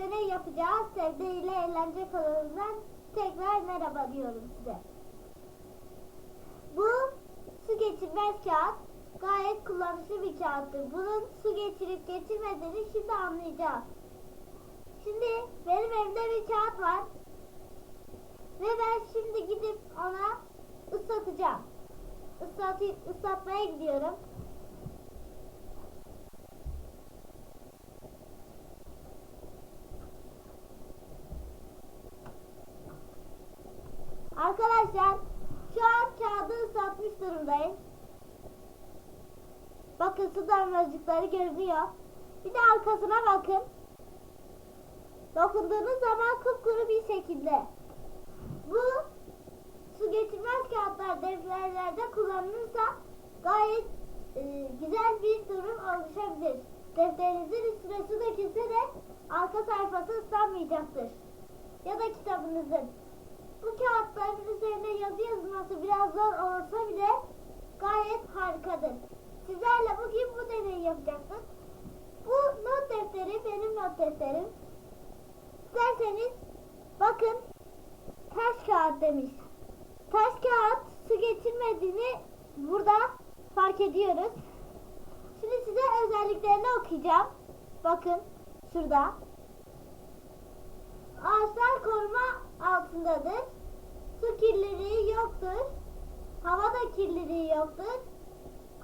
deney yapacağız. Sevde ile eğlence kanalından tekrar merhaba diyorum size. Bu su geçirmez kağıt. Gayet kullanışlı bir kağıttır. Bunun su geçirip geçirmediğini şimdi anlayacağız. Şimdi benim evde bir kağıt var. Ve ben şimdi gidip ona ıslatacağım. Islatı, ıslatmaya gidiyorum. Arkadaşlar şu an kağıdı ıslatmış durumdayım. Bakın su damlacıkları görünüyor. Bir de arkasına bakın. Dokunduğunuz zaman kupkuru bir şekilde. Bu su geçirmez kağıtlar defterlerde kullanılırsa gayet e, güzel bir durum oluşabilir. Defterinizin üstüne su dökülse de arka sayfası ıslanmayacaktır. Ya da kitabınızın. Bu deneyi yapacaktık. Bu not defteri benim not defterim. İsterseniz bakın taş kağıt demiş. Taş kağıt su geçirmediğini burada fark ediyoruz. Şimdi size özelliklerini okuyacağım. Bakın şurada. Ağaçlar koruma altındadır. Su kirliliği yoktur. Hava da kirliliği yoktur.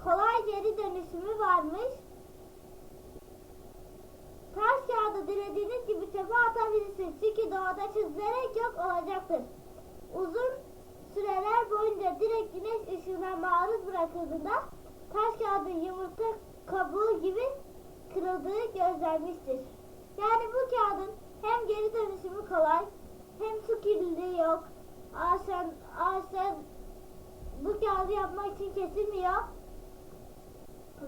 Kolay geri dönüşümü varmış. Gibi kırıldığı gözlenmiştir. Yani bu kağıdın hem geri dönüşümü kolay hem su kirliliği yok. Ağaçlar, ağaçlar bu kağıdı yapmak için kesilmiyor.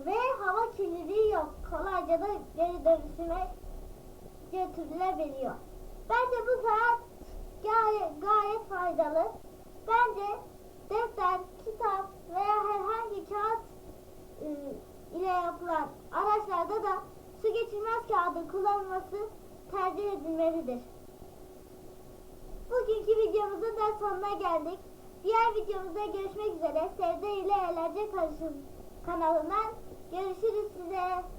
Ve hava kirliliği yok. Kolayca da geri dönüşüme götürülebiliyor. Bence bu saat gayet, gayet faydalı. Bence defter, kitap veya herhangi kağıt ıı, ile yapılan araçlarda da geçirmez kağıdın kullanılması tercih edilmelidir. Bugünkü videomuzun da sonuna geldik. Diğer videomuzda görüşmek üzere. Sevde ile eğlence karışım kanalından görüşürüz size.